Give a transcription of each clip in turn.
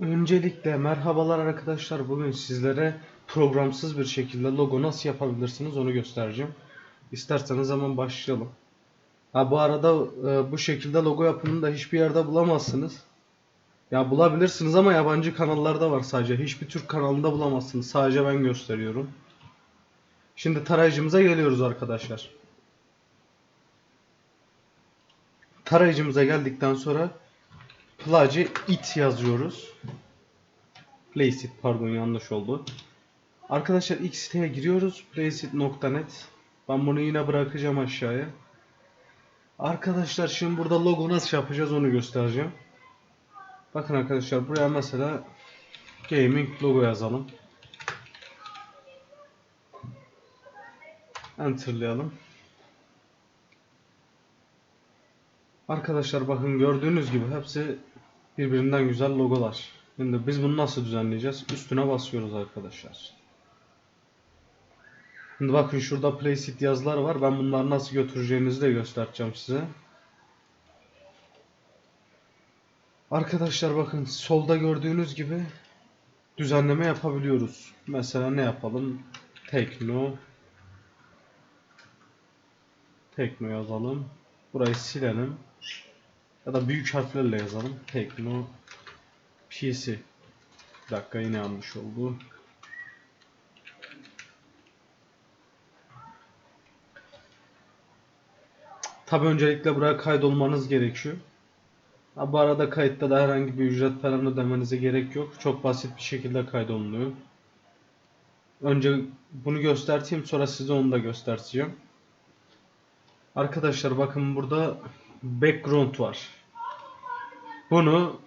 Öncelikle merhabalar arkadaşlar. Bugün sizlere programsız bir şekilde logo nasıl yapabilirsiniz onu göstereceğim. İsterseniz hemen başlayalım. Ha bu arada e, bu şekilde logo yapımını da hiçbir yerde bulamazsınız. Ya bulabilirsiniz ama yabancı kanallarda var sadece. Hiçbir Türk kanalında bulamazsınız. Sadece ben gösteriyorum. Şimdi tarayıcımıza geliyoruz arkadaşlar. Tarayıcımıza geldikten sonra Plage it yazıyoruz. Placeit pardon yanlış oldu. Arkadaşlar ilk siteye giriyoruz. Placeit.net Ben bunu yine bırakacağım aşağıya. Arkadaşlar şimdi burada logo nasıl yapacağız onu göstereceğim. Bakın arkadaşlar buraya mesela gaming logo yazalım. Enter'layalım. Arkadaşlar bakın gördüğünüz gibi hepsi birbirinden güzel logolar. Şimdi biz bunu nasıl düzenleyeceğiz? Üstüne basıyoruz arkadaşlar. Şimdi bakın şurada placeit yazılar var. Ben bunları nasıl götüreceğinizi de göstereceğim size. Arkadaşlar bakın solda gördüğünüz gibi düzenleme yapabiliyoruz. Mesela ne yapalım? Tekno Tekno yazalım. Burayı silelim. Ya da büyük harflerle yazalım. Tekno PC. Bir dakika yine yanlış oldu. Tabi öncelikle buraya kaydolmanız gerekiyor. Ha, bu arada kayıtta da herhangi bir ücret falan ödemenize gerek yok. Çok basit bir şekilde kaydolunuyor. Önce bunu göstereyim sonra size onu da göstereceğim. Arkadaşlar bakın burada background var. Bunu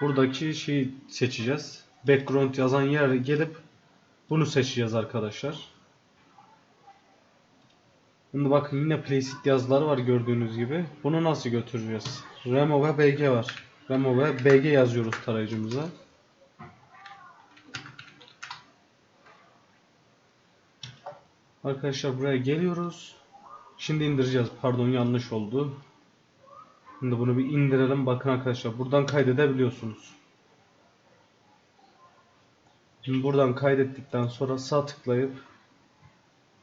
buradaki şeyi seçeceğiz. Background yazan yere gelip bunu seçeceğiz arkadaşlar. Şimdi bakın yine placeit yazıları var gördüğünüz gibi. Bunu nasıl götüreceğiz? Remo ve BG var. Remo ve BG yazıyoruz tarayıcımıza. Arkadaşlar buraya geliyoruz. Şimdi indireceğiz. Pardon yanlış oldu. Şimdi bunu bir indirelim. Bakın arkadaşlar buradan kaydedebiliyorsunuz. Şimdi buradan kaydettikten sonra sağ tıklayıp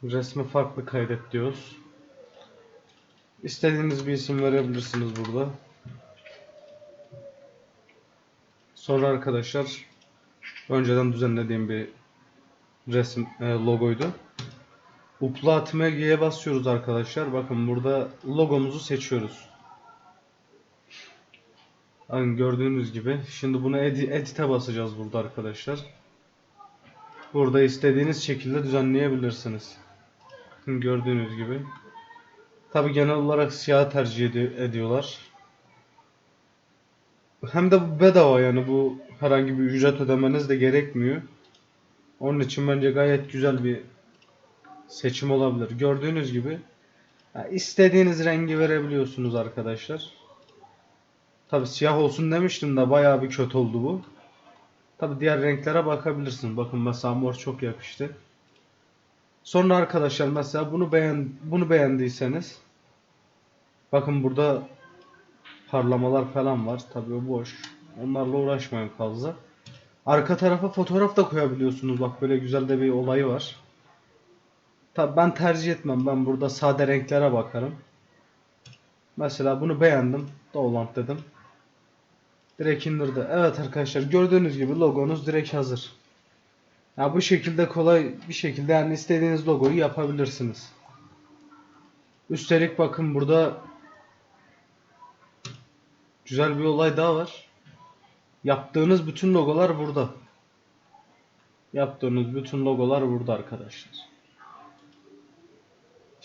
resmi farklı kaydet diyoruz. İstediğiniz bir isim verebilirsiniz burada. Sonra arkadaşlar önceden düzenlediğim bir resim e, logoydu. Upload MG'ye basıyoruz arkadaşlar. Bakın burada logomuzu seçiyoruz. Bakın gördüğünüz gibi. Şimdi bunu edi edit'e basacağız burada arkadaşlar. Burada istediğiniz şekilde düzenleyebilirsiniz. Gördüğünüz gibi. Tabi genel olarak siyah tercih edi ediyorlar. Hem de bu bedava yani bu herhangi bir ücret ödemeniz de gerekmiyor. Onun için bence gayet güzel bir seçim olabilir. Gördüğünüz gibi istediğiniz rengi verebiliyorsunuz arkadaşlar. Tabi siyah olsun demiştim de bayağı bir kötü oldu bu. Tabi diğer renklere bakabilirsiniz. Bakın mesela mor çok yakıştı. Sonra arkadaşlar mesela bunu beğen bunu beğendiyseniz bakın burada parlamalar falan var. Tabi boş. Onlarla uğraşmayın fazla. Arka tarafa fotoğraf da koyabiliyorsunuz. Bak böyle güzel de bir olayı var. Tabi ben tercih etmem. Ben burada sade renklere bakarım. Mesela bunu beğendim. Dolant dedim. Direkt indirdi. Evet arkadaşlar gördüğünüz gibi logonuz direkt hazır. Ya bu şekilde kolay bir şekilde yani istediğiniz logoyu yapabilirsiniz. Üstelik bakın burada güzel bir olay daha var. Yaptığınız bütün logolar burada. Yaptığınız bütün logolar burada arkadaşlar.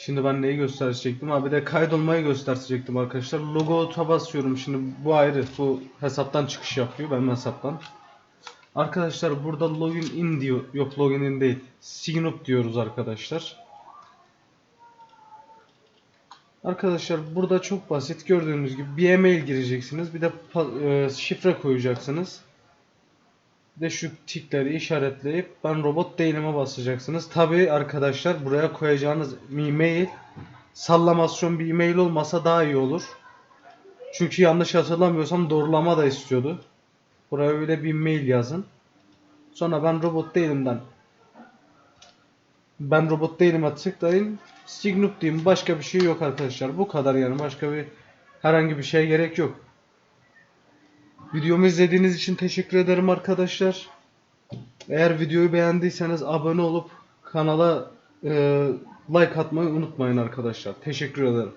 Şimdi ben neyi gösterecektim? Abi de kaydolmayı gösterecektim arkadaşlar. Logo basıyorum. Şimdi bu ayrı. Bu hesaptan çıkış yapıyor. Benim hesaptan. Arkadaşlar burada login in diyor. Yok login in değil. Sign up diyoruz arkadaşlar. Arkadaşlar burada çok basit. Gördüğünüz gibi bir e-mail gireceksiniz. Bir de e, şifre koyacaksınız. De şu tikleri işaretleyip ben robot değilime basacaksınız. Tabi arkadaşlar buraya koyacağınız e-mail sallamasyon bir e-mail olmasa daha iyi olur. Çünkü yanlış hatırlamıyorsam doğrulama da istiyordu. Buraya öyle bir mail yazın. Sonra ben robot değilimden ben robot değilime tıklayın. Signup diyeyim. Başka bir şey yok arkadaşlar. Bu kadar yani. Başka bir herhangi bir şeye gerek yok. Videomu izlediğiniz için teşekkür ederim arkadaşlar. Eğer videoyu beğendiyseniz abone olup kanala e, like atmayı unutmayın arkadaşlar. Teşekkür ederim.